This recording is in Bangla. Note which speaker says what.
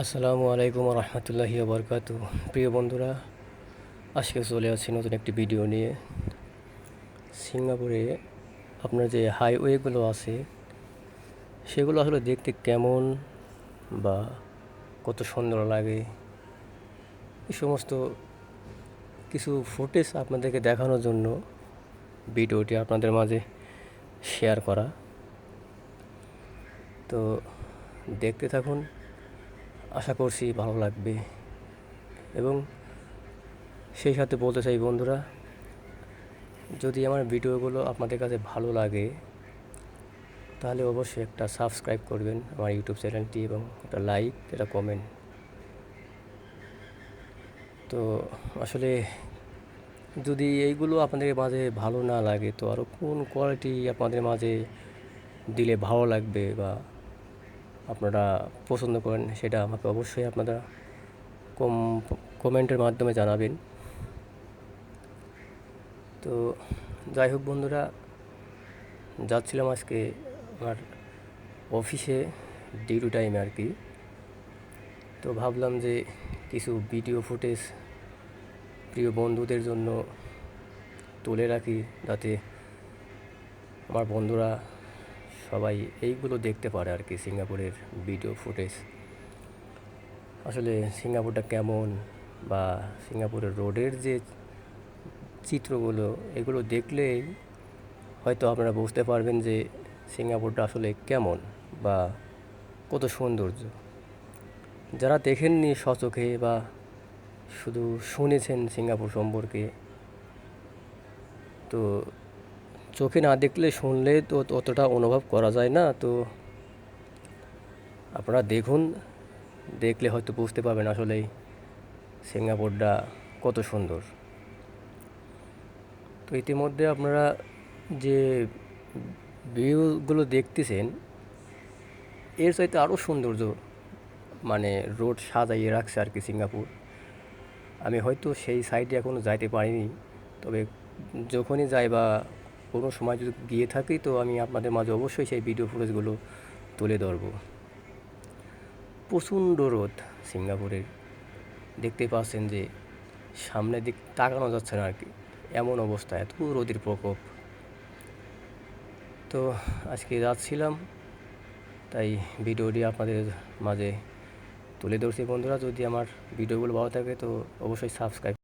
Speaker 1: আসসালামু আলাইকুম রহমতুল্লাহি বরকাত প্রিয় বন্ধুরা, আজকে চলে আসছি নতুন একটি ভিডিও নিয়ে। সিঙ্গাপুরে আপনার যে হাইওয়েগুলো আছে, সেগুলো আসলে দেখতে কেমন বা কত সুন্দর লাগে? এই সমস্ত কিছু ফুটেজ আপনাদেরকে দেখানোর জন্য ভিডিওটি আপনাদের মাঝে শেয়ার করা। তো দেখতে থাকুন। আশা করছি ভালো লাগবে। এবং সেই সাথে বলতে চাই বন্ধুরা, যদি আমার ভিডিওগুলো আপনাদের কাছে ভালো লাগে, তাহলে অবশ্যই একটা সাবস্ক্রাইব করবেন আমার ইউটিউব চ্যানেলটি এবং একটা লাইক একটা কমেন্ট তো আসলে যদি এইগুলো আপনাদের মাঝে ভালো না লাগে, তো আরও কোন কোয়ালিটি আপনাদের মাঝে দিলে ভালো লাগবে বা আপনারা পছন্দ করেন সেটা আমাকে অবশ্যই আপনারা কম, কমেন্টের মাধ্যমে জানাবেন। তো যাই হোক বন্ধুরা, যাচ্ছিলাম আজকে আমার অফিসে ডিউটি টাইমে আর কি। তো ভাবলাম যে কিছু ভিডিও ফুটেজ প্রিয় বন্ধুদের জন্য তুলে রাখি যাতে আমার বন্ধুরা সবাই এইগুলো দেখতে পারে আর কি সিঙ্গাপুরের ভিডিও ফুটেজ আসলে সিঙ্গাপুরটা কেমন বা সিঙ্গাপুরের রোডের যে চিত্রগুলো, এগুলো দেখলেই হয়তো আপনারা বুঝতে পারবেন যে সিঙ্গাপুরটা আসলে কেমন বা কত সৌন্দর্য। যারা দেখেননি সচোখে বা শুধু শুনেছেন সিঙ্গাপুর সম্পর্কে, তো চোখে না দেখলে শুনলে তো অতটা অনুভব করা যায় না। তো আপনারা দেখুন, দেখলে হয়তো বুঝতে পারবেন আসলে সিঙ্গাপুরটা কত সুন্দর। তো ইতিমধ্যে আপনারা যে ভিউগুলো দেখতেছেন, এর চাইতে আরও সৌন্দর্য মানে রোড সাজাইয়ে রাখছে আর কি সিঙ্গাপুর। আমি হয়তো সেই সাইডে এখনও যাইতে পারিনি, তবে যখনই যাই বা কোনো সময় যদি গিয়ে থাকি, তো আমি আপনাদের মাঝে অবশ্যই সেই ভিডিও ফুটেজগুলো তুলে ধরবো। প্রচণ্ড রোদ সিঙ্গাপুরের। দেখতে পাচ্ছেন যে সামনের দিক তাকানো যাচ্ছে না আর কি। এমন অবস্থা, এত রোদের প্রকোপ। তো আজকে যাচ্ছিলাম, তাই ভিডিওটি আপনাদের মাঝে তুলে ধরছি। বন্ধুরা, যদি আমার ভিডিওগুলো ভালো থাকে, তো অবশ্যই সাবস্ক্রাইব